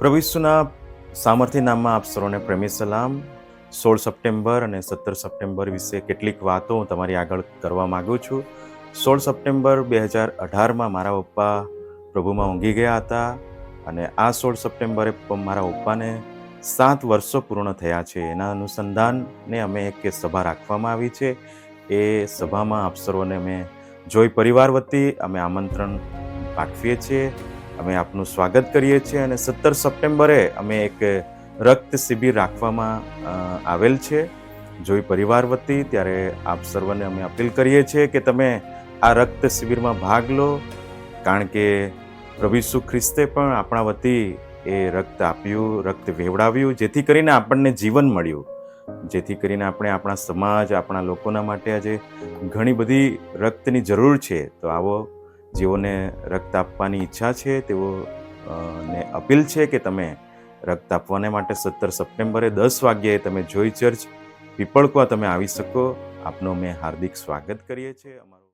પ્રભુ ઈસુના સામર્થ્ય નામમાં આપ સર્વને પ્રેમી સલામ. સોળ સપ્ટેમ્બર અને સત્તર સપ્ટેમ્બર વિશે કેટલીક વાતો હું તમારી આગળ કરવા માગું છું. સોળ સપ્ટેમ્બર બે હજાર અઢારમાં મારા પપ્પા પ્રભુમાં ઊંઘી ગયા હતા અને આ સોળ સપ્ટેમ્બરે મારા પપ્પાને સાત વર્ષો પૂર્ણ થયા છે. એના અનુસંધાનને અમે એક સભા રાખવામાં આવી છે. એ સભામાં આપ સર્વને અમે જોઈ પરિવાર વતી અમે આમંત્રણ પાઠવીએ છીએ. અમે આપનું સ્વાગત કરીએ છીએ અને સત્તર સપ્ટેમ્બરે અમે એક રક્ત શિબિર રાખવામાં આવેલ છે. જોઈ પરિવાર વતી ત્યારે આપ સર્વને અમે અપીલ કરીએ છીએ કે તમે આ રક્ત શિબિરમાં ભાગ લો, કારણ કે પ્રભુ ઈસુ ખ્રિસ્તે પણ આપણા વતી એ રક્ત આપ્યું, રક્ત વેવડાવ્યું, જેથી કરીને આપણને જીવન મળ્યું. જેથી કરીને આપણે આપણા સમાજ, આપણા લોકોના માટે આજે ઘણી બધી રક્તની જરૂર છે. તો આવો જેઓને રક્ત આપવાની ઈચ્છા છે, તેઓ ને અપીલ છે કે તમે રક્ત આપવાને માટે સત્તર સપ્ટેમ્બરે દસ વાગ્યે તમે જોઈ ચર્ચ, પીપળકવા તમે આવી શકો. આપનો મેં હાર્દિક સ્વાગત કરીએ છીએ. અમારું